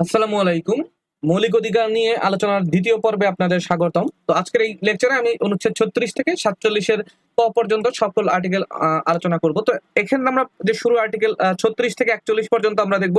আসসালামু আলাইকুম। মৌলিক অধিকার নিয়ে আলোচনার দ্বিতীয় পর্বে আপনাদের স্বাগতম। তো আজকের এই লেকচারে আমি অনুচ্ছেদ ছত্রিশ থেকে সাতচল্লিশের ক পর্যন্ত সকল আর্টিকেল আলোচনা করব। তো এখানে আমরা যে শুরু আর্টিকেল ছত্রিশ থেকে একচল্লিশ পর্যন্ত আমরা দেখব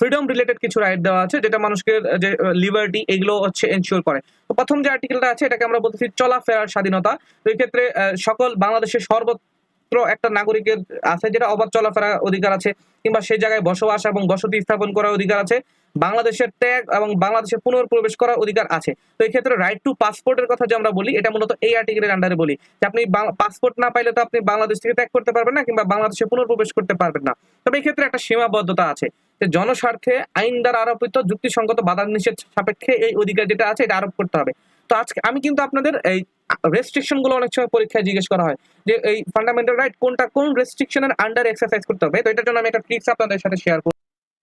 ফ্রিডম রিলেটেড কিছু রাইট দেওয়া আছে, যেটা মানুষকে যে লিবার্টি এগুলো হচ্ছে এনশিওর করে। তো প্রথম যে আর্টিকেলটা আছে, এটাকে আমরা বলতেছি চলাফেরার স্বাধীনতা। তো এই ক্ষেত্রে সকল বাংলাদেশের সর্বত্র একটা নাগরিকের আছে, যেটা অবাধ চলাফেরা অধিকার আছে, কিংবা সেই জায়গায় বসবাস এবং বসতি স্থাপন করার অধিকার আছে। বাংলাদেশের ট্যাগ এবং বাংলাদেশে পুনর্প্রবেশ করার অধিকার আছে। তো এই ক্ষেত্রে রাইট টু পাসপোর্টের কথা যে আমরা বলি, এটা মূলত এই আর্টিকেলের আন্ডারে বলি যে আপনি পাসপোর্ট না পাইলে তো আপনি বাংলাদেশ থেকে ত্যাগ করতে পারবেন না কিংবা বাংলাদেশে পুনর্প্রবেশ করতে পারবেন না। তবে এই ক্ষেত্রে একটা সীমাবদ্ধতা আছে যে জনস্বার্থে আইন দ্বারা আরোপিত যুক্তিসঙ্গত বাধা নিষেধ সাপেক্ষে এই অধিকার যেটা আছে এটা আরোপ করতে হবে। তো আজকে আমি কিন্তু আপনাদের এই রেস্ট্রিকশনগুলো অনেক সময় পরীক্ষায় জিজ্ঞেস করা হয় যে এই ফান্ডামেন্টাল রাইট কোনটা, কোন রেস্ট্রিকশনের আন্ডার এক্সারসাইজ করতে হবে। তো এটার জন্য আমি একটা ট্রিক্স আপনাদের সাথে শেয়ার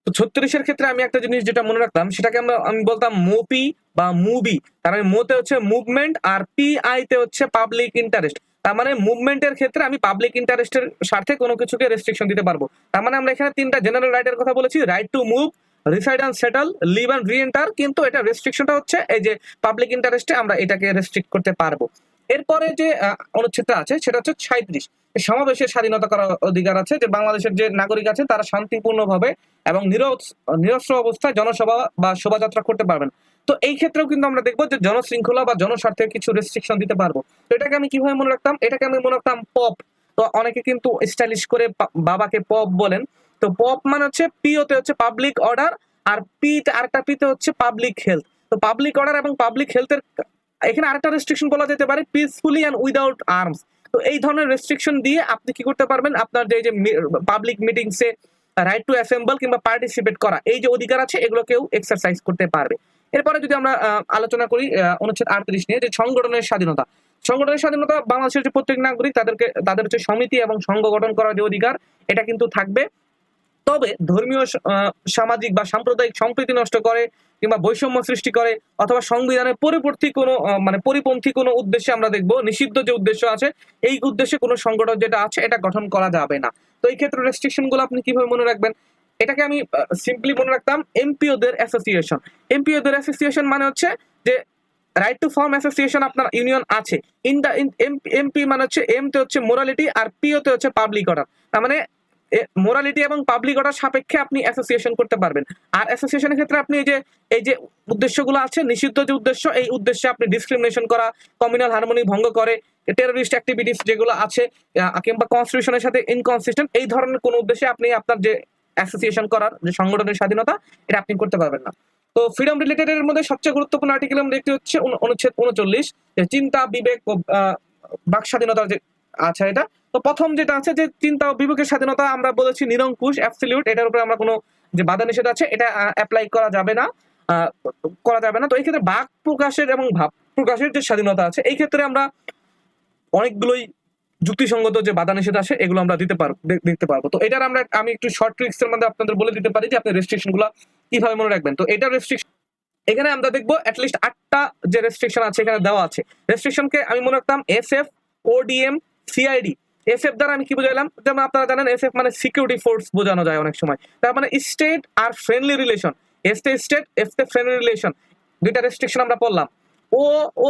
তো ছত্রিশের ক্ষেত্রে আমি একটা জিনিস যেটা মনে রাখতাম সেটাকে আমরা, আমি বলতাম মোপি বা মুভি। তার মানে মোতে হচ্ছে মুভমেন্ট আর পি আইতে হচ্ছে পাবলিক ইন্টারেস্ট তার মানে মুভমেন্টের ক্ষেত্রে আমি পাবলিক ইন্টারেস্টের স্বার্থে কোনো কিছুকে রেস্ট্রিকশন দিতে পারব। তার মানে আমরা এখানে তিনটা জেনারেল রাইটের কথা বলেছি right to move reside and settle leave and reenter কিন্তু এটা রেস্ট্রিকশনটা হচ্ছে এই যে পাবলিক ইন্টারেস্টে আমরা এটাকে রেস্ট্রিক্ট করতে পারব। এরপরে যে অনুচ্ছেদটা আছে, সেটা হচ্ছে সাঁত্রিশ সমাবেশের স্বাধীনতা করার অধিকার আছে, যে বাংলাদেশের যে নাগরিক আছে তারা শান্তিপূর্ণভাবে এবং নিরস- নিরস্ত্র অবস্থায় জনসভা বা শোভাযাত্রা করতে পারবেন। তো এই ক্ষেত্রেও কিন্তু আমরা দেখব যে জনশৃঙ্খলা বা জনস্বার্থে কিছু রেস্ট্রিকশন দিতে পারব। তো এটাকে আমি কীভাবে মনে রাখতাম? এটাকে আমি মনে রাখতাম পপ তো অনেকে কিন্তু স্টাইলিশ করে বাবাকে পপ বলেন। তো পপ মানে হচ্ছে পিওতে হচ্ছে পাবলিক অর্ডার আর পি আরেকটা পিতে হচ্ছে পাবলিক হেলথ তো পাবলিক অর্ডার এবং পাবলিক হেলথের এখানে আরেকটা রেস্ট্রিকশন বলা যেতে পারে পিসফুলি অ্যান্ড উইদাউট আর্মস তো এই ধরনের রেস্ট্রিকশন দিয়ে আপনি কি করতে পারবেন? আপনার যে যে পাবলিক মিটিংসে রাইট টু অ্যাসেম্বল কিংবা পার্টিসিপেট করা, এই যে অধিকার আছে, এগুলো কেউ এক্সারসাইজ করতে পারবে। এরপরে যদি আমরা আলোচনা করি অনুচ্ছেদ আটত্রিশ নিয়ে যে সংগঠনের স্বাধীনতা। সংগঠনের স্বাধীনতা বাংলাদেশের যে প্রত্যেক নাগরিক, তাদেরকে, তাদের হচ্ছে সমিতি এবং সংঘ গঠন করার যে অধিকার, এটা কিন্তু থাকবে। তবে ধর্মীয় সামাজিক বা সাম্প্রদায়িক সম্প্রীতি নষ্ট করে কিংবা বৈষম্য সৃষ্টি করে অথবা সংবিধানের পরিপন্থী কোনো মানে পরিপন্থী কোনো উদ্দেশ্যে আমরা দেখব, নিষিদ্ধ যে উদ্দেশ্য আছে, এই উদ্দেশ্যে কোনো সংগঠন যেটা আছে, এটা গঠন করা যাবে না। তো এই ক্ষেত্রে রেস্ট্রিকশনগুলো আপনি কীভাবে মনে রাখবেন? এটাকে আমি সিম্পলি মনে রাখতাম এমপিওদের অ্যাসোসিয়েশন এমপিওদের অ্যাসোসিয়েশন মানে হচ্ছে যে রাইট টু ফর্ম অ্যাসোসিয়েশন আপনার ইউনিয়ন আছে। ইন দা এমপি মানে হচ্ছে এম তে হচ্ছে মোরালিটি আর পিও তে হচ্ছে পাবলিক অর্ডার তার মানে মোরালিটি এবং পাবলিক অর্ডার সাপেক্ষে আপনি অ্যাসোসিয়েশন করতে পারবেন। আর অ্যাসোসিয়েশনের ক্ষেত্রে আপনি এই যে এই যে উদ্দেশ্যগুলো আছে, নিষিদ্ধ যে উদ্দেশ্য, এই উদ্দেশ্যে আপনি ডিসক্রিমিনেশন করা কমিউনাল হারমোনি ভঙ্গ করে টেরোরিস্ট অ্যাক্টিভিটিস যেগুলো আছে কিংবা কনস্টিটিউশনের সাথে ইনকনসিস্টেন্ট এই ধরনের কোন উদ্দেশ্যে আপনি আপনার যে অ্যাসোসিয়েশন করার, যে সংগঠনের স্বাধীনতা, এটা আপনি করতে পারবেন না। তো ফ্রিডম রিলেটেড এর মধ্যে সবচেয়ে গুরুত্বপূর্ণ আর্টিকেল আমরা দেখতে হচ্ছে অনুচ্ছেদ উনচল্লিশ চিন্তা, বিবেক বাক স্বাধীনতার যে, আছে এটা তো প্রথম যেটা আছে যে চিন্তা ও বিবেকের স্বাধীনতা আমরা বলেছি নিরঙ্কুশ অ্যাবসলিউট এটার উপরে আমরা কোনো যে বাধা নিষেধ আছে, এটা অ্যাপ্লাই করা যাবে না। করা যাবে না। তো এই ক্ষেত্রে বাক প্রকাশের এবং ভাব প্রকাশের যে স্বাধীনতা আছে, এই ক্ষেত্রে আমরা অনেকগুলোই যুক্তিসঙ্গত যে বাধা নিষেধ আছে, এগুলো আমরা দিতে পারব দেখতে পারব। তো এটার আমরা আমি একটু শর্ট ট্রিক্স এর মধ্যে আপনাদের বলে দিতে পারি যে আপনি রেস্ট্রিকশনগুলো কীভাবে মনে রাখবেন। তো এটা রেস্ট্রিকশন এখানে আমরা দেখব অ্যাটলিস্ট আটটা যে রেস্ট্রিকশন আছে, এখানে দেওয়া আছে। রেস্ট্রিকশনকে আমি মনে রাখতাম S F ODM CID S F দ্বারা আমি কি বুঝাইলাম? যেমন আপনারা জানেন এস এফ মানে সিকিউরিটি ফোর্স বোঝানো যায় অনেক সময়। তার মানে স্টেট আর ফ্রেন্ডলি রিলেশন এস তে স্টেট এফ তে ফ্রেন্ডলি রিলেশন দুইটা রেস্ট্রিকশন আমরা পড়লাম। ও ও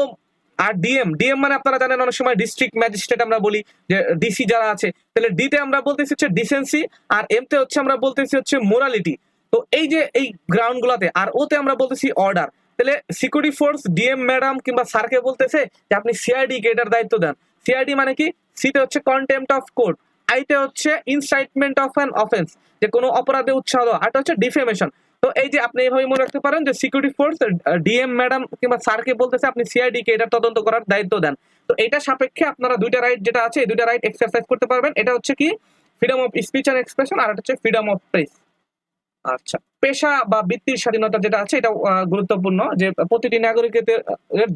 আর ডিএম ডিএম মানে আপনারা জানেন অনেক সময় ডিস্ট্রিক্ট ম্যাজিস্ট্রেট আমরা বলি, যে ডিসি যারা আছে। তাহলে ডিতে আমরা বলতেছি হচ্ছে ডিসেন্সি আর এম তে হচ্ছে আমরা বলতেছি হচ্ছে মোরালিটি তো এই যে এই গ্রাউন্ড গুলাতে, আর ওতে আমরা বলতেছি অর্ডার তাহলে সিকিউরিটি ফোর্স ডিএম ম্যাডাম কিংবা স্যারকে বলতেছে যে আপনি সিআইডি কে এটার দায়িত্ব দেন। সিআইডি মানে কি? সিতে হচ্ছে কন্টেম্পট অফ কোর্ট আইতে হচ্ছে ইনসাইটমেন্ট অফ অ্যান অফেন্স যে কোনো অপরাধে উৎসাহ দেওয়া আরটা হচ্ছে ডিফেমেশন তো এই যে আপনি এইভাবে মনে রাখতে পারেন যে সিকিউরিটি ফোর্স ডিএম ম্যাডাম কিংবা স্যারকে বলতেছে আপনি সিআইডি কে এটা তদন্ত করার দায়িত্ব দেন। তো এটা সাপেক্ষে আপনারা দুইটা রাইট যেটা আছে, এই দুইটা রাইট এক্সারসাইজ করতে পারবেন। এটা হচ্ছে কি? Freedom of speech and expression আর হচ্ছে ফ্রিডম অফ প্রেস আচ্ছা পেশা বা বৃত্তির স্বাধীনতা যেটা আছে, এটা গুরুত্বপূর্ণ যে প্রতিটি নাগরিকের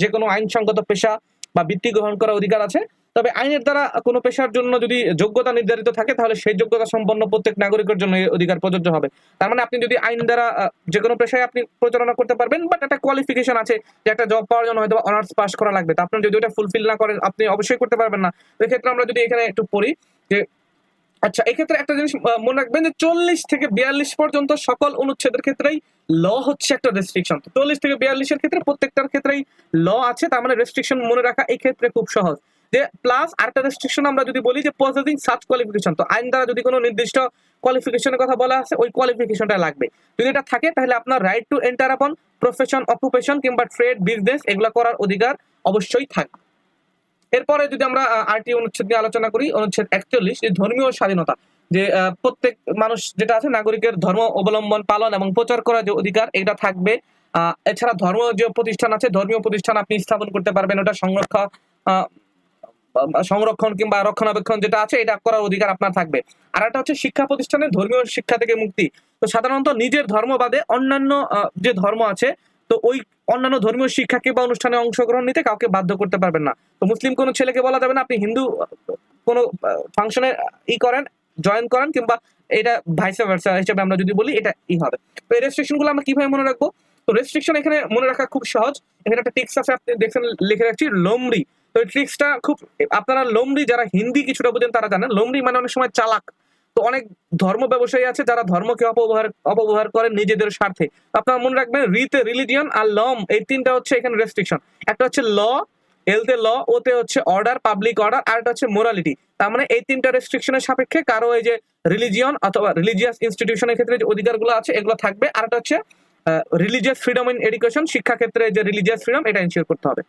যে কোনো আইনসঙ্গত পেশা বা বৃত্তি গ্রহণ করার অধিকার আছে। তবে আইনের দ্বারা কোনো পেশার জন্য যদি যোগ্যতা নির্ধারিত থাকে, তাহলে সেই যোগ্যতা সম্পন্ন প্রত্যেক নাগরিকের জন্য এই অধিকার প্রযোজ্য হবে। তার মানে আপনি যদি আইন দ্বারা যে কোনো পেশায় আপনি প্রচারণা করতে পারবেন বাট একটা কোয়ালিফিকেশন আছে যে একটা জব পাওয়ার জন্য হয়তো অনার্স পাস করা লাগবে। তা আপনি যদি ওটা ফুলফিল না করেন, আপনি অবশ্যই করতে পারবেন না। এই ক্ষেত্রে আমরা যদি এখানে একটু পড়ি যে আচ্ছা এক্ষেত্রে একটা জিনিস মনে রাখবেন যে চল্লিশ থেকে বিয়াল্লিশ পর্যন্ত সকল অনুচ্ছেদের ক্ষেত্রেই ল হচ্ছে একটা রেস্ট্রিকশন চল্লিশ থেকে বিয়াল্লিশের ক্ষেত্রে প্রত্যেকটার ক্ষেত্রেই ল আছে, তার মানে রেস্ট্রিকশন মনে রাখা এই ক্ষেত্রে খুব সহজ। যে প্লাস আরেকটা রেস্ট্রিকশন আমরা যদি বলি যে পজিটিভ সার্চ কোয়ালিফিকেশন তো আইন দ্বারা যদি কোনো নির্দিষ্ট কোয়ালিফিকেশনের কথা বলা আছে, ওই কোয়ালিফিকেশনটা লাগবে। যদি এটা থাকে, তাহলে আপনার right to enter upon profession occupation কিংবা ট্রেড বিজনেস এগুলো করার অধিকার অবশ্যই থাকবে এরপরে যদি আমরা আরটি অনুচ্ছেদ নিয়ে আলোচনা করি, অনুচ্ছেদ একচল্লিশ, যে ধর্মীয় স্বাধীনতা, যে প্রত্যেক মানুষ যেটা আছে, নাগরিকের ধর্ম অবলম্বন, পালন এবং প্রচার করার যে অধিকার, এটা থাকবে। এছাড়া ধর্ম যে প্রতিষ্ঠান আছে, ধর্মীয় প্রতিষ্ঠান আপনি স্থাপন করতে পারবেন, ওটা সংরক্ষণ সংরক্ষণ কিংবা রক্ষণাবেক্ষণ যেটা আছে, এটা করার অধিকার আপনার থাকবে। আর একটা হচ্ছে শিক্ষা প্রতিষ্ঠানের ধর্মীয় শিক্ষা থেকে মুক্তি। তো সাধারণত নিজের ধর্ম বাদে অন্যান্য যে ধর্ম আছে, তো ওই অন্যান্য ধর্মীয় শিক্ষাকে বা অনুষ্ঠানে অংশগ্রহণ নিতে কাউকে বাধ্য করতে পারবেন না। তো মুসলিম কোনো ছেলেকে বলা যাবে না, আপনি হিন্দু কোনো ফাংশনে ই করেন, জয়েন করেন কিংবা এটা ভাইসা ভার্সা হিসেবে আমরা যদি বলি, এটা ই হবে। তো এই রেস্ট্রিকশনগুলো আমরা কীভাবে মনে রাখব? তো রেস্ট্রিকশন এখানে মনে রাখা খুব সহজ। এখানে একটা টিক্স আছে, আপনি দেখছেন, লিখে রাখছি, লোমড়ি। তো এই ট্রিক্সটা খুব, আপনারা লোমড়ি যারা হিন্দি কিছুটা বোঝেন তারা জানেন, লোমড়ি মানে অনেক সময় চালাক। তো অনেক ধর্ম ব্যবসায়ী আছে যারা ধর্মকে অপব্যবহার অপব্যবহার করেন নিজেদের স্বার্থে। আপনারা মনে রাখবেন রিতে রিলিজিয়ন আর লম এই তিনটা হচ্ছে এখানে রেস্ট্রিকশন একটা হচ্ছে ল এলতে ল ওতে হচ্ছে অর্ডার পাবলিক অর্ডার আর একটা হচ্ছে মোরালিটি তার মানে এই তিনটা রেস্ট্রিকশনের সাপেক্ষে কারও এই যে রিলিজিয়ন অথবা রিলিজিয়াস ইনস্টিটিউশনের ক্ষেত্রে যে অধিকারগুলো আছে, এগুলো থাকবে। আর একটা হচ্ছে রিলিজিয়াস ফ্রিডম ইন এডুকেশন শিক্ষা ক্ষেত্রে যে রিলিজিয়াস ফ্রিডম এটা ইনশিওর করতে হবে।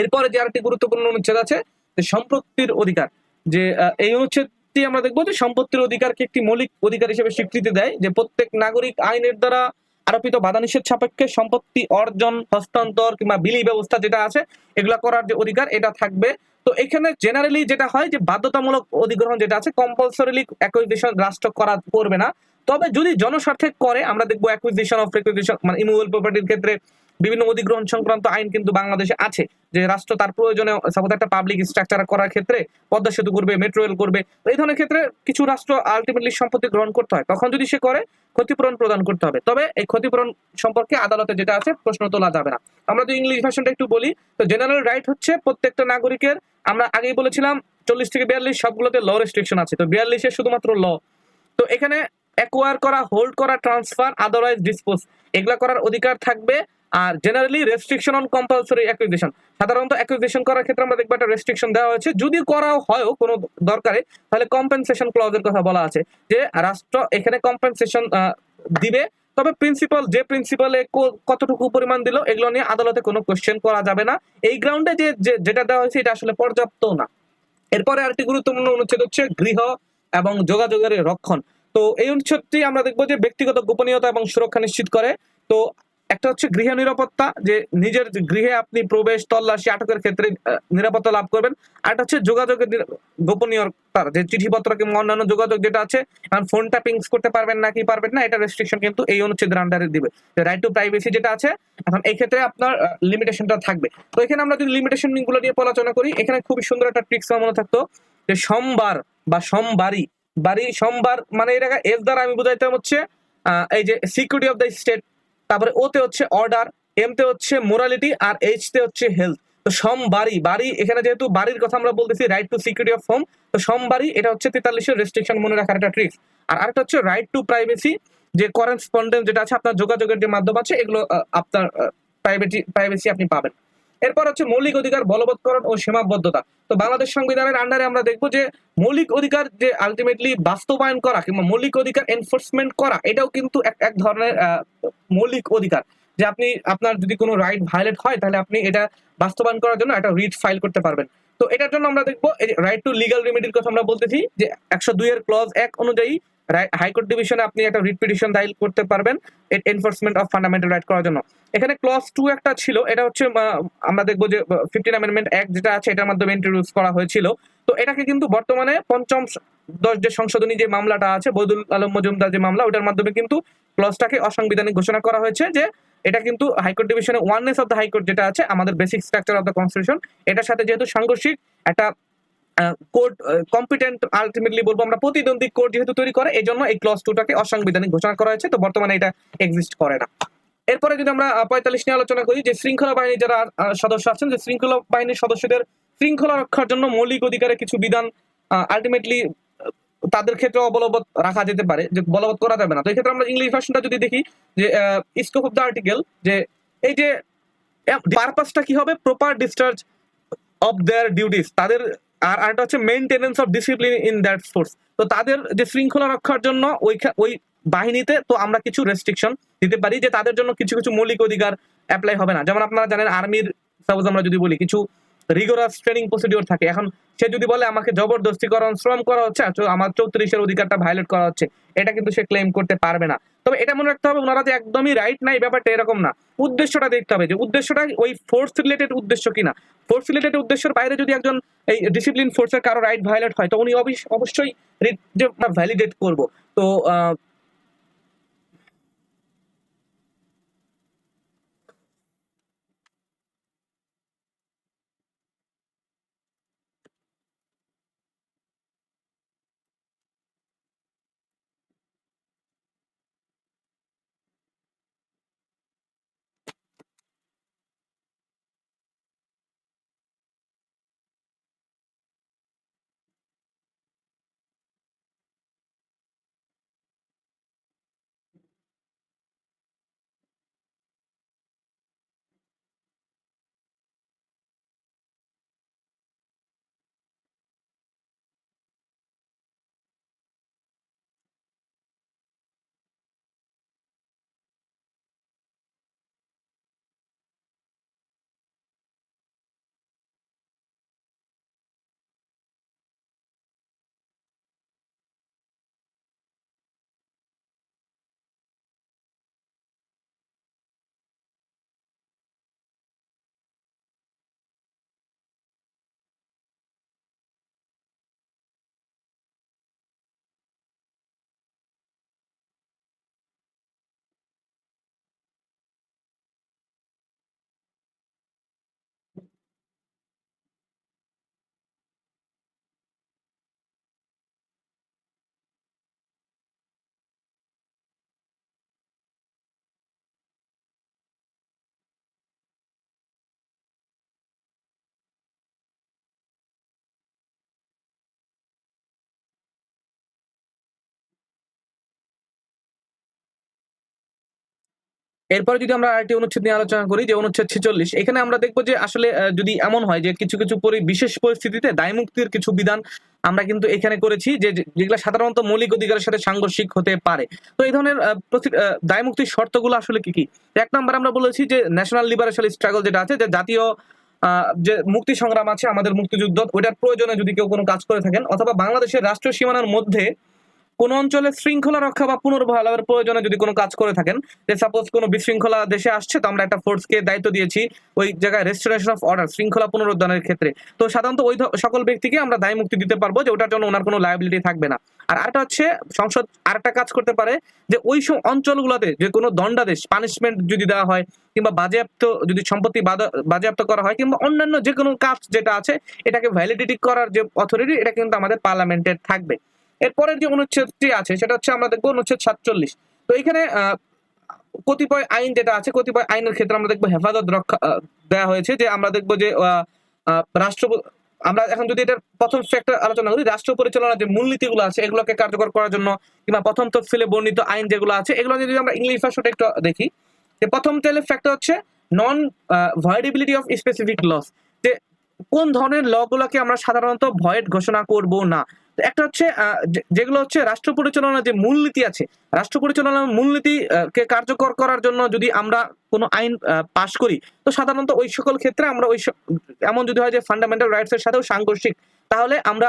এরপরে যে আরেকটি গুরুত্বপূর্ণ অনুচ্ছেদ আছে, যে সম্পত্তির অধিকার, যে এই অনুচ্ছেদটি আমরা দেখব যে সম্পত্তির অধিকারকে একটি মৌলিক অধিকার হিসেবে স্বীকৃতি দেয়, যে প্রত্যেক নাগরিক আইনের দ্বারা আরোপিত বাধা নিষেধ সাপেক্ষে সম্পত্তি অর্জন, হস্তান্তর কিংবা বিলি ব্যবস্থা যেটা আছে, এগুলা করার যে অধিকার এটা থাকবে। তো এখানে জেনারেলি যেটা হয় যে বাধ্যতামূলক অধিগ্রহণ যেটা আছে কম্পালসরিলি অ্যাকুইজিশন রাষ্ট্র করা করবে না। তবে যদি জনস্বার্থে করে, আমরা দেখব অ্যাকুইজিশন অফ রিকুইজিশন মানে ইমুভেবল প্রপার্টির ক্ষেত্রে বিভিন্ন অধিগ্রহণ সংক্রান্ত আইন কিন্তু বাংলাদেশে আছে, যে রাষ্ট্র তার প্রয়োজনে সাপোজ একটা পাবলিক স্ট্রাকচার করার ক্ষেত্রে পদ্মা সেতু করবে মেট্রো রেল করবে, এই ধরনের ক্ষেত্রে কিছু রাষ্ট্র আলটিমেটলি সম্পত্তি গ্রহণ করতে হয়। তখন যদি সে করে, ক্ষতিপূরণ প্রদান করতে হবে। তবে এই ক্ষতিপূরণ সম্পর্কে আদালতে যেটা আছে, প্রশ্ন তোলা যাবে না। আমরা যদি ইংলিশ ভাষণটা একটু বলি, তো জেনারেল রাইট হচ্ছে প্রত্যেকটা নাগরিকের, আমরা আগেই বলেছিলাম, চল্লিশ থেকে বিয়াল্লিশ সবগুলোতে ল রেস্ট্রিকশন আছে। তো বিয়াল্লিশে শুধুমাত্র ল তো এখানে অ্যাকোয়ার করা হোল্ড করা ট্রান্সফার আদারওয়াইজ ডিসপোজ এগুলা করার অধিকার থাকবে আর generally restriction on compulsory acquisition সাধারণত অ্যাকুইজিশন করার ক্ষেত্রে আমরা দেখব একটা রেস্ট্রিকশন দেওয়া হয়েছে। যদি করাও হয়ও কোনো দরকারে, তাহলে কম্পেনসেশন ক্লজের কথা বলা আছে যে রাষ্ট্র এখানে কম্পেনসেশন দিবে। তবে প্রিন্সিপাল যে প্রিন্সিপালে কতটুকু পরিমাণ দিল, এগুলো নিয়ে আদালতে কোনো কোশ্চেন করা যাবে না। এই গ্রাউন্ডে যে- যেটা দেওয়া হয়েছে, এটা আসলে পর্যাপ্ত না। এরপরে আরেকটি গুরুত্বপূর্ণ অনুচ্ছেদ হচ্ছে গৃহ এবং যোগাযোগের রক্ষণ। তো এই অনুচ্ছেদটি আমরা দেখব যে ব্যক্তিগত গোপনীয়তা এবং সুরক্ষা নিশ্চিত করে। তো একটা হচ্ছে গৃহ নিরাপত্তা, যে নিজের গৃহে আপনি প্রবেশ, তল্লাশি, আটকের ক্ষেত্রে নিরাপত্তা লাভ করবেন। আর হচ্ছে যোগাযোগের গোপনীয়তার যে চিঠিপত্র কিংবা অন্যান্য যোগাযোগ যেটা আছে কারণ ফোন ট্যাপিংস করতে পারবেন না কি পারবেন না, এটা রেস্ট্রিকশন কিন্তু এই অনুচ্ছেদের আন্ডারে দিবে। রাইট টু প্রাইভেসি যেটা আছে, এখন এই ক্ষেত্রে আপনার লিমিটেশনটা থাকবে। তো এখানে আমরা যদি লিমিটেশনগুলো নিয়ে আলোচনা করি, এখানে খুবই সুন্দর একটা ট্রিক্স আমার মনে থাকতো, যে সোমবার বা সোমবারই বাড়ি সোমবার মানে এর এস দ্বারা আমি বুঝাইতাম হচ্ছে এই যে সিকিউরিটি অফ দ্য স্টেট তারপরে ওতে হচ্ছে অর্ডার এম তে হচ্ছে মোরালিটি আর এইচ তে হচ্ছে হেলথ তো সোমবারই বাড়ি বাড়ি এখানে যেহেতু বাড়ির কথা আমরা বলতেছি right to security of home তো সোমবারই এটা হচ্ছে তেতাল্লিশের রেস্ট্রিকশন মনে রাখার একটা ট্রিক্স আর আরেকটা হচ্ছে রাইট টু প্রাইভেসি যে করেসপন্ডেন্স যেটা আছে, আপনার যোগাযোগের যে মাধ্যম আছে, এগুলো আপনার প্রাইভেটি প্রাইভেসি আপনি পাবেন। এরপর হচ্ছে মৌলিক অধিকার, বলবৎকরণ ও সীমাবদ্ধতা। তো বাংলাদেশ সংবিধানের আন্ডারে আমরা দেখব যে মৌলিক অধিকার যে আলটিমেটলি বাস্তবায়ন করা কিংবা মৌলিক অধিকার এনফোর্সমেন্ট করা, এটাও কিন্তু এক এক ধরনের মৌলিক অধিকার। যে আপনি, আপনার যদি কোনো রাইট ভায়োলেট হয়, তাহলে আপনি এটা বাস্তবায়ন করার জন্য একটা রিট ফাইল করতে পারবেন। তো এটার জন্য আমরা দেখব রাইট টু লিগাল রেমেডির কথা আমরা বলতেছি, যে একশো দুই এর ক্লজ এক অনুযায়ী হাইকোর্ট ডিভিশনে আপনি একটা রিট পিটিশন দায়ের করতে পারবেন এনফোর্সমেন্ট অফ ফান্ডামেন্টাল রাইট করার জন্য। এখানে ক্লজ টু একটা ছিল, এটা হচ্ছে আমরা দেখব যে ফিফটিন অ্যামেন্ডমেন্ট অ্যাক্ট যেটা আছে, এটার মাধ্যমে ইন্ট্রোডিউস করা হয়েছিল। তো এটাকে কিন্তু বর্তমানে পঞ্চম দশ যে সংশোধনী যে মামলাটা আছে, বদুল আলম মজুমদার যে মামলা, ওটার মাধ্যমে কিন্তু ক্লজটাকে অসাংবিধানিক ঘোষণা করা হয়েছে যে এটা কিন্তু হাইকোর্ট ডিভিশনে ওয়াননেস অফ দ্য হাইকোর্ট যেটা আছে, আমাদের basic structure of the constitution এটার সাথে যেহেতু সাংঘর্ষিক একটা কোর্ট কম্পিটেন্ট আলটিমেটলি বলব আমরা প্রতিদ্বন্দ্বী কোর্ট যেহেতু তৈরি করে এই জন্য এই ক্লজ টুটাকে অসাংবিধানিক ঘোষণা করা হয়েছে, তো বর্তমানে এটা এক্সিস্ট করে না। এরপরে যদি আমরা পঁয়তাল্লিশ নিয়ে আলোচনা করি, যে শৃঙ্খলা বাহিনী যারা সদস্য আছেন, যে শৃঙ্খলা বাহিনীর সদস্যদের শৃঙ্খলা রক্ষার জন্য মৌলিক অধিকারের কিছু বিধান আলটিমেটলি তাদের ক্ষেত্রে অবলবৎ রাখা যেতে পারে, যে বলবৎ করা যাবে না। তো এই ক্ষেত্রে আমরা ইংলিশ ভার্সনটা যদি দেখি, যে স্কোপ অফ দ্য আর্টিকেল যে, এই যে পারপাসটা কি হবে? Proper discharge of their duties তাদের, আর আরেকটা হচ্ছে maintenance of discipline in that force তো তাদের যে শৃঙ্খলা রক্ষার জন্য ওই ওই বাহিনীতে তো আমরা কিছু রেস্ট্রিকশন দিতে পারি, যে তাদের জন্য কিছু কিছু মৌলিক অধিকার অ্যাপ্লাই হবে না। যেমন আপনারা জানেন আর্মির সাপোজ আমরা যদি বলি, কিছু রিগোরাস ট্রেনিং প্রসিডিওর থাকে। এখন সে যদি বলে, আমাকে জবরদস্তিকরণ শ্রম করা হচ্ছে আমার চৌত্রিশের অধিকারটা ভায়োলেট করা হচ্ছে। এটা কিন্তু সে ক্লেম করতে পারবে না। তবে এটা মনে রাখতে হবে, ওনারা যে একদমই রাইট নাই, ব্যাপারটা এরকম না। উদ্দেশ্যটা দেখতে হবে যে, উদ্দেশ্যটা ওই ফোর্স রিলেটেড উদ্দেশ্য কিনা ফোর্স রিলেটেড উদ্দেশ্যের বাইরে যদি একজন এই ডিসিপ্লিন ফোর্সের কারও রাইট ভায়োলেট হয়, তো উনি অবশ্য- অবশ্যই যে ভ্যালিডেট করব। তো এরপরে যদি আমরা আরেকটি অনুচ্ছেদ নিয়ে আলোচনা করি, যে অনুচ্ছেদ ছেচল্লিশ, এখানে আমরা দেখব যে আসলে যদি এমন হয় যে কিছু কিছু বিশেষ পরিস্থিতিতে দায় মুক্তির কিছু বিধান আমরা কিন্তু এখানে করেছি, যে যেগুলো সাধারণত মৌলিক অধিকারের সাথে সাংঘর্ষিক হতে পারে। তো এই ধরনের দায় মুক্তির শর্তগুলো আসলে কি কি? এক নম্বর আমরা বলেছি যে ন্যাশনাল লিবারেশন স্ট্রাগল যেটা আছে, যে জাতীয় যে মুক্তি সংগ্রাম আছে, আমাদের মুক্তিযুদ্ধ, ওইটার প্রয়োজনে যদি কেউ কোনো কাজ করে থাকেন, অথবা বাংলাদেশের রাষ্ট্রীয় সীমানার মধ্যে কোন অঞ্চলে শৃঙ্খলা রক্ষা বা পুনর্বহালের প্রয়োজনে যদি কোনো কাজ করে থাকেন, যে সাপোজ কোনো বিশৃঙ্খলা দেশে আসছে, তো আমরা একটা ফোর্সকে দায়িত্ব দিয়েছি, ওই জায়গায় রেস্টোরেশন অফ অর্ডার শৃঙ্খলা পুনরুদ্ধারের ক্ষেত্রে। তো সাধারণত ওই সকল ব্যক্তিকে আমরা দায় মুক্তি দিতে পারব যে ওটার জন্য ওনার কোনো লায়াবিলিটি থাকবে না। আর আরেকটা হচ্ছে, সংসদ আরেকটা কাজ করতে পারে, যে ওই সব অঞ্চলগুলোতে যে কোনো দণ্ডাদেশ পানিশমেন্ট যদি দেওয়া হয়, কিংবা বাজেয়াপ্ত যদি সম্পত্তি বাজেয়াপ্ত করা হয়, কিংবা অন্যান্য যে কোনো কাজ যেটা আছে, এটাকে ভ্যালিডিটি করার যে অথরিটি এটা কিন্তু আমাদের পার্লামেন্টের থাকবে। এরপরের যে অনুচ্ছেদটি আছে, সেটা হচ্ছে আমরা দেখব অনুচ্ছেদ সাতচল্লিশ। তো এখানে কতিপয় আইন যেটা আছে, কতিপয় আইনের ক্ষেত্রে আমরা দেখব হেফাজত রক্ষা দেওয়া হয়েছে যে আমরা দেখব যে রাষ্ট্র, আমরা এখন যদি এটার প্রথম ফ্যাক্টর আলোচনা করি, রাষ্ট্র পরিচালনার যে মূলনীতিগুলো আছে, এগুলোকে কার্যকর করার জন্য কিংবা প্রথম তফসিলে বর্ণিত আইন যেগুলো আছে, এগুলো যদি আমরা ইংলিশ ভাষাটা একটু দেখি, যে প্রথম তেলে ফ্যাক্টর হচ্ছে non voidability of specific laws যে কোন ধরনের ল গুলোকে আমরা সাধারণত ভয়েড ঘোষণা করব না। একটা হচ্ছে যেগুলো হচ্ছে রাষ্ট্র পরিচালনার যে মূলনীতি আছে রাষ্ট্র পরিচালনার মূলনীতি আহ, কে কার্যকর করার জন্য যদি আমরা কোনো আইন পাশ করি তো সাধারণত ওই সকল ক্ষেত্রে আমরা ওই এমন যদি হয় যে ফান্ডামেন্টাল রাইটস এর সাথেও সাংঘর্ষিক তাহলে আমরা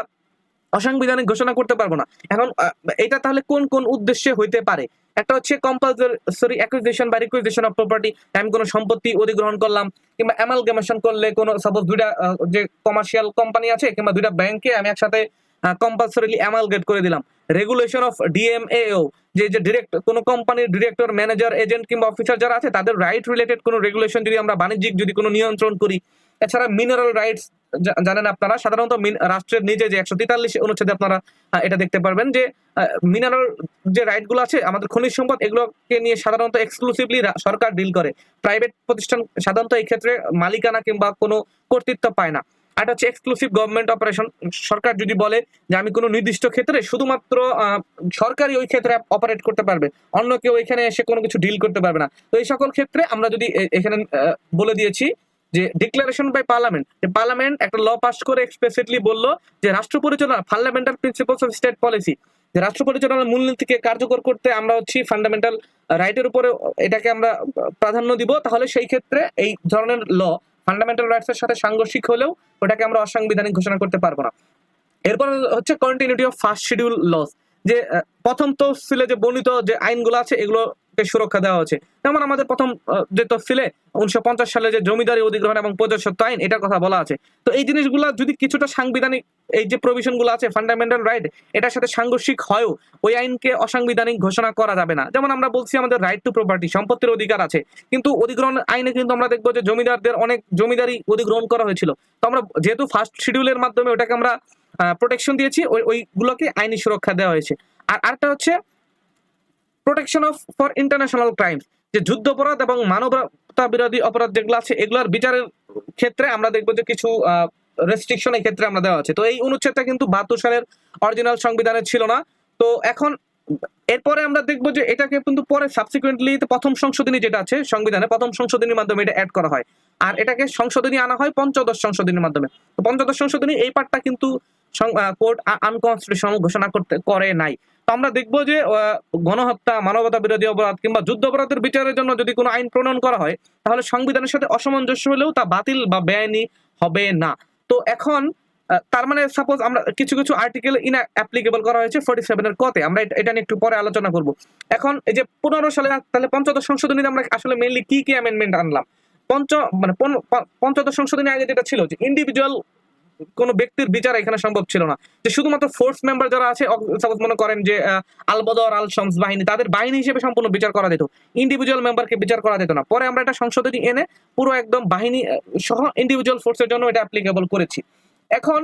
অসাংবিধানিক ঘোষণা করতে পারব না। এখন এটা তাহলে কোন কোন উদ্দেশ্যে হইতে পারে? একটা হচ্ছে কম্পালসরি অ্যাকুইজিশন বা রিকুইজিশন অফ প্রপার্টি আমি কোনো সম্পত্তি অধিগ্রহণ করলাম কিংবা অ্যামালগেমেশন করলে কোনো সাপোজ দুইটা যে কমার্শিয়াল কোম্পানি আছে কিংবা দুইটা ব্যাংকে আমি একসাথে কম্পালসরিলি অ্যামালগেট করে দিলাম। রেগুলেশন অফ ডিএমএও যে যে ডিরেক্ট কোনো কোম্পানির ডিরেক্টর ম্যানেজার এজেন্ট কিংবা অফিসার যারা আছে, তাদের রাইট রিলেটেড কোনো রেগুলেশন যদি আমরা বাণিজ্যিক যদি কোনো নিয়ন্ত্রণ করি, এছাড়া মিনারেল রাইটস জানেন আপনারা, সাধারণত রাষ্ট্রের নিজে যে একশো তেতাল্লিশ অনুচ্ছেদে আপনারা এটা দেখতে পারবেন যে মিনারেল যে রাইটগুলো আছে, আমাদের খনিজ সম্পদ, এগুলোকে নিয়ে সাধারণত এক্সক্লুসিভলি সরকার ডিল করে। প্রাইভেট প্রতিষ্ঠান সাধারণত এই ক্ষেত্রে মালিকানা কিংবা কোনো কর্তৃত্ব পায় না। আর হচ্ছে এক্সক্লুসিভ গভর্নমেন্ট অপারেশন সরকার যদি বলে যে আমি কোনো নির্দিষ্ট ক্ষেত্রে শুধুমাত্র সরকারই ওই ক্ষেত্রে অপারেট করতে পারবে, অন্য কেউ এখানে এসে কোনো কিছু ডিল করতে পারবে না। তো এই সকল ক্ষেত্রে আমরা যদি এখানে বলে দিয়েছি যে ডিক্লারেশন বাই পার্লামেন্ট যে পার্লামেন্ট একটা ল পাস করে এক্সপ্রেসিটলি বলল যে রাষ্ট্র পরিচালনা fundamental principles of state policy যে রাষ্ট্র পরিচালনার মূলনীতিকে কার্যকর করতে আমরা হচ্ছি ফান্ডামেন্টাল রাইটের উপরে এটাকে আমরা প্রাধান্য দিব, তাহলে সেই ক্ষেত্রে এই ধরনের ল ফান্ডামেন্টাল রাইটস এর সাথে সাংঘর্ষিক হলেও ওটাকে আমরা অসাংবিধানিক ঘোষণা করতে পারব না। এরপর হচ্ছে continuity of first schedule laws যে প্রথম তফসিলে যে বর্ণিত যে আইনগুলো আছে এগুলোকে সুরক্ষা দেওয়া হচ্ছে। যেমন আমাদের প্রথম যে তফসিলে উনিশশো পঞ্চাশ সালে যে জমিদারি অধিগ্রহণ এবং প্রজাস্বত্ব আইন, এটার কথা বলা আছে। তো এই জিনিসগুলো যদি কিছুটা সাংবিধানিক, এই যে প্রভিশনগুলো আছে ফান্ডামেন্টাল রাইট এটার সাথে সাংঘর্ষিক হয়ও, ওই আইনকে অসাংবিধানিক ঘোষণা করা যাবে না। যেমন আমরা বলছি আমাদের রাইট টু প্রপার্টি সম্পত্তির অধিকার আছে। কিন্তু অধিগ্রহণ আইনে কিন্তু আমরা দেখব যে জমিদারদের অনেক জমিদারি অধিগ্রহণ করা হয়েছিল। তো আমরা যেহেতু ফার্স্ট শিডিউলের মাধ্যমে ওটাকে আমরা প্রোটেকশন দিয়েছি, ওই, ওইগুলোকে আইনি সুরক্ষা দেওয়া হয়েছে। আর আরেকটা হচ্ছে protection of for international crimes যে যুদ্ধ অপরাধ এবং মানবতা বিরোধী অপরাধ যেগুলো আছে, এগুলোর বিচারের ক্ষেত্রে আমরা দেখব যে কিছু রেস্ট্রিকশন এই ক্ষেত্রে আমরা দেওয়া আছে। তো এই অনুচ্ছেদটা কিন্তু বাহাত্তর সালের অরিজিনাল সংবিধানে ছিল না। তো এখন এরপরে আমরা দেখব যে এটাকে কিন্তু পরে সাবসিকুয়েন্টলি প্রথম সংশোধনী যেটা আছে সংবিধানে, প্রথম সংশোধনীর মাধ্যমে এটা অ্যাড করা হয়। আর এটাকে সংশোধনী আনা হয় পঞ্চদশ সংশোধনীর মাধ্যমে। তো পঞ্চদশ সংশোধনী এই পার্টটা কিন্তু কোর্ট আনকনস্টিটিউশনাল ঘোষণা করতে, করে নাই। তো আমরা দেখব যে গণহত্যা, মানবতা বিরোধী অপরাধ কিংবা যুদ্ধ অপরাধের বিচারের জন্য যদি কোনো আইন প্রণয়ন করা হয়, তাহলে সংবিধানের সাথে অসামঞ্জস্য হলেও তা বাতিল বা বেআইনি হবে না। তো এখন তার মানে সাপোজ আমরা কিছু কিছু আর্টিকেল ইন অ্যাপ্লিকেবল করা হয়েছে ফোর্টি সেভেনের কতে আমরা এটা- নিয়ে একটু পরে আলোচনা করব। এখন এই যে পনেরো সালে, তাহলে পঞ্চদশ সংশোধনীতে আমরা আসলে মেইনলি কি কি অ্যামেন্ডমেন্ট আনলাম? পঞ্চ মানে পঞ্চদশ সংশোধনী আগে যেটা ছিল যে ইন্ডিভিজুয়াল কোন ব্যক্তির বিচার এখানে সম্ভব ছিল না। যে শুধুমাত্র ফোর্স মেম্বার যারা আছে সাপোজ মনে করেন যে আহ, আল বদর আল শামস বাহিনী তাদের বাহিনী হিসেবে সম্পূর্ণ বিচার করা যেত। ইন্ডিভিজুয়াল মেম্বারকে বিচার করা যেত না। পরে আমরা এটা সংশোধনী এনে পুরো একদম বাহিনী সহ ইন্ডিভিজুয়াল ফোর্সের জন্য এটা অ্যাপ্লিকেবল করেছি। এখন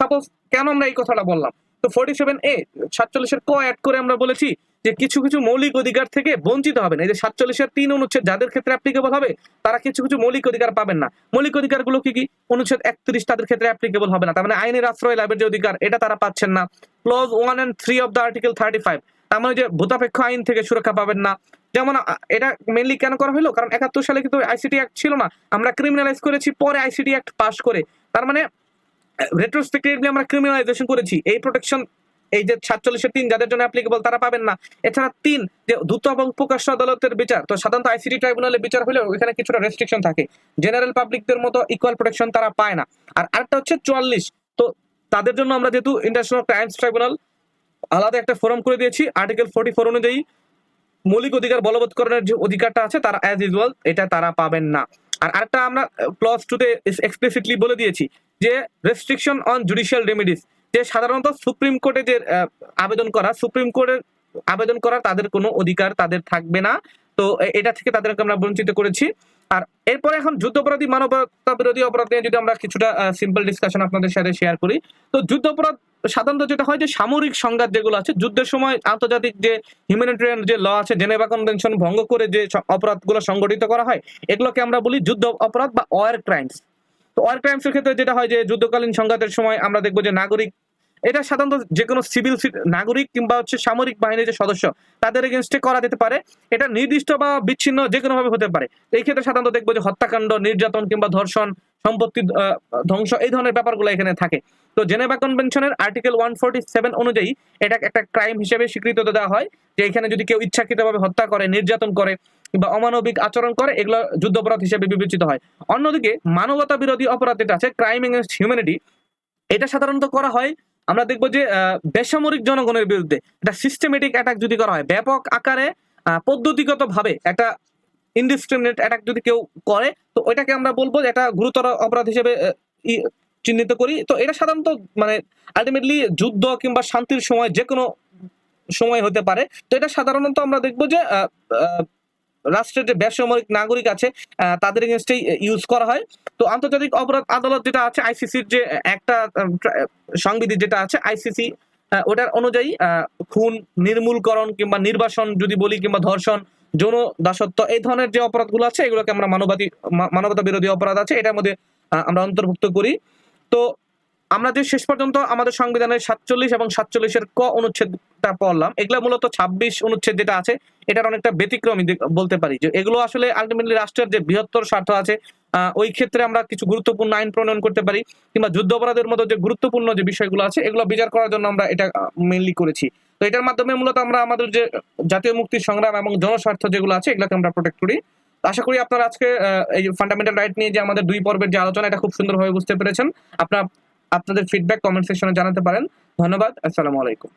সাপোজ কেন আমরা এই কথাটা বললাম? তো ফোর্টি সেভেন এ সাতচল্লিশের ক অ্যাড করে আমরা বলেছি যে কিছু কিছু মৌলিক অধিকার থেকে বঞ্চিত হবেন। এই যে সাতচল্লিশের তিন অনুচ্ছেদ যাদের ক্ষেত্রে অ্যাপ্লিকেবল হবে, তারা কিছু কিছু মৌলিক অধিকার পাবেন না। মৌলিক অধিকারগুলো কি কি? অনুচ্ছেদ একত্রিশ তাদের ক্ষেত্রে অ্যাপ্লিকেবল হবে না। তার মানে আইনের আশ্রয় লাভের যে অধিকার, এটা তারা পাচ্ছেন না। Clause one and three of the article thirty five তার মানে যে ভূতাপেক্ষ আইন থেকে সুরক্ষা পাবেন না। যেমন এটা মেনলি কেন করা হলো? কারণ একাত্তর সালে কিন্তু আইসিটি অ্যাক্ট ছিল না। আমরা ক্রিমিনালাইজ করেছি, পরে আইসিটি অ্যাক্ট পাস করে। তার মানে রেট্রোস্পেক্টিভলি আমরা ক্রিমিনালাইজেশন করেছি। এই প্রোটেকশন এই যে সাতচল্লিশের তিন যাদের জন্য অ্যাপ্লিকেবল তারা পাবেন না। এছাড়া তিন, যে দ্রুত এবং প্রকাশ্য আদালতের বিচার, তো সাধারণত আইসিটি ট্রাইব্যুনালে বিচার হলেও এখানে কিছুটা রেস্ট্রিকশন থাকে। জেনারেল পাবলিকদের মতো ইকুয়াল প্রোটেকশন তারা পায় না। আর আরেকটা হচ্ছে চুয়াল্লিশ, তো তাদের জন্য আমরা যেহেতু ইন্টারন্যাশনাল ক্রাইমস ট্রাইব্যুনাল আলাদা একটা ফোরাম করে দিয়েছি। আর্টিকেল ফোর্টি ফোর অনুযায়ী মৌলিক অধিকার বলবৎকরণের যে অধিকারটা আছে তারা অ্যাজ ইউজুয়াল এটা তারা পাবেন না। আর আরেকটা আমরা ক্লজ টুতে এক্সপ্লিসিটলি বলে দিয়েছি যে রেস্ট্রিকশন অন জুডিশিয়াল রেমিডিস যে সাধারণত সুপ্রিম কোর্টে যে আবেদন করা, সুপ্রিম কোর্টের আবেদন করার তাদের কোনো অধিকার তাদের থাকবে না। তো এটা থেকে তাদেরকে আমরা বঞ্চিত করেছি। আর এরপরে এখন যুদ্ধাপরাধী মানবতা বিরোধী অপরাধ নিয়ে যদি আমরা কিছুটা সিম্পল ডিসকাশন আপনাদের সাথে শেয়ার করি, তো যুদ্ধ অপরাধ সাধারণত যেটা হয় যে সামরিক সংঘাত যেগুলো আছে, যুদ্ধের সময় আন্তর্জাতিক যে হিউম্যানিটেরিয়ান যে ল আছে জেনেভা কনভেনশন ভঙ্গ করে যে অপরাধগুলো সংগঠিত করা হয়, এগুলোকে আমরা বলি যুদ্ধ অপরাধ বা ওয়ার ক্রাইমস তো ওয়ার ক্রাইমস এর ক্ষেত্রে যেটা হয় যে যুদ্ধকালীন সংঘাতের সময় আমরা দেখব যে নাগরিক এটা সাধারণত যে কোনো সিভিল নাগরিক কিংবা হচ্ছে সামরিক বাহিনীর যে সদস্য, তাদের এগেনস্টে করা যেতে পারে। এটা নির্দিষ্ট বা বিচ্ছিন্ন যে কোনো ভাবে হতে পারে। এই ক্ষেত্রে সাধারণত দেখব যে হত্যাকাণ্ড, নির্যাতন কিংবা ধর্ষণ, সম্পত্তি ধ্বংস এই ধরনের ব্যাপারগুলো এখানে থাকে। তো জেনেভা কনভেনশনের আর্টিকেল ওয়ান ফোর্টি সেভেন অনুযায়ী এটা একটা ক্রাইম হিসেবে স্বীকৃত দেওয়া হয় যে এখানে যদি কেউ ইচ্ছাকৃতভাবে হত্যা করে, নির্যাতন করে কিংবা অমানবিক আচরণ করে, এগুলো যুদ্ধাপরাধ হিসেবে বিবেচিত হয়। অন্যদিকে মানবতা বিরোধী অপরাধ যেটা আছে ক্রাইম এগেনস্ট হিউম্যানিটি এটা সাধারণত করা হয় আমরা দেখব যে বেসামরিক জনগণের বিরুদ্ধে এটা সিস্টেমেটিক অ্যাটাক যদি করা হয়, ব্যাপক আকারে পদ্ধতিগত ভাবে একটা ইনডিসক্রিমিনেট অ্যাটাক যদি কেউ করে, তো ওইটাকে আমরা বলব যে এটা গুরুতর অপরাধ হিসেবে চিহ্নিত করি। তো এটা সাধারণত মানে আলটিমেটলি যুদ্ধ কিংবা শান্তির সময় যে কোনো সময় হতে পারে। তো এটা সাধারণত আমরা দেখব যে রাষ্ট্রের যে বেসামরিক নাগরিক আছে তাদের এগেনস্টেই ইউজ করা হয়। তো আন্তর্জাতিক অপরাধ আদালত যেটা আছে আইসিসির যে একটা সংবিধি যেটা আছে আইসিসি ওটার অনুযায়ী খুন, নির্মূলকরণ কিংবা নির্বাসন যদি বলি কিংবা ধর্ষণ, যৌন দাসত্ব, এই ধরনের যে অপরাধগুলো আছে, এগুলোকে আমরা মানবাদী মানবতা বিরোধী অপরাধ আছে, এটার মধ্যে আমরা অন্তর্ভুক্ত করি। তো আমরা যে শেষ পর্যন্ত আমাদের সংবিধানের সাতচল্লিশ এবং সাতচল্লিশের ক অনুচ্ছেদটা পড়লাম। এগুলো মূলত ছাব্বিশ অনুচ্ছেদ যেটা আছে, এটার অনেকটা ব্যতিক্রমী বলতে পারি যে এগুলো আসলে আলটিমেটলি রাষ্ট্রের যে বৃহত্তর স্বার্থ আছে ওই ক্ষেত্রে আমরা কিছু গুরুত্বপূর্ণ আইন প্রণয়ন করতে পারি কিংবা যুদ্ধ অপরাধের মতো যে গুরুত্বপূর্ণ যে বিষয়গুলো আছে, এগুলো বিচার করার জন্য আমরা এটা মেইনলি করেছি। তো এটার মাধ্যমে মূলত আমরা আমাদের যে জাতীয় মুক্তির সংগ্রাম এবং জনস্বার্থ যেগুলো আছে, এগুলোকে আমরা প্রোটেক্ট করি। আশা করি আপনারা আজকে এই ফান্ডামেন্টাল রাইট নিয়ে যে আমাদের দুই পর্বের যে আলোচনা, এটা খুব সুন্দরভাবে বুঝতে পেরেছেন। আপনারা আপনাদের ফিডব্যাক কমেন্ট সেকশনে জানাতে পারেন। ধন্যবাদ আসসালামু আলাইকুম।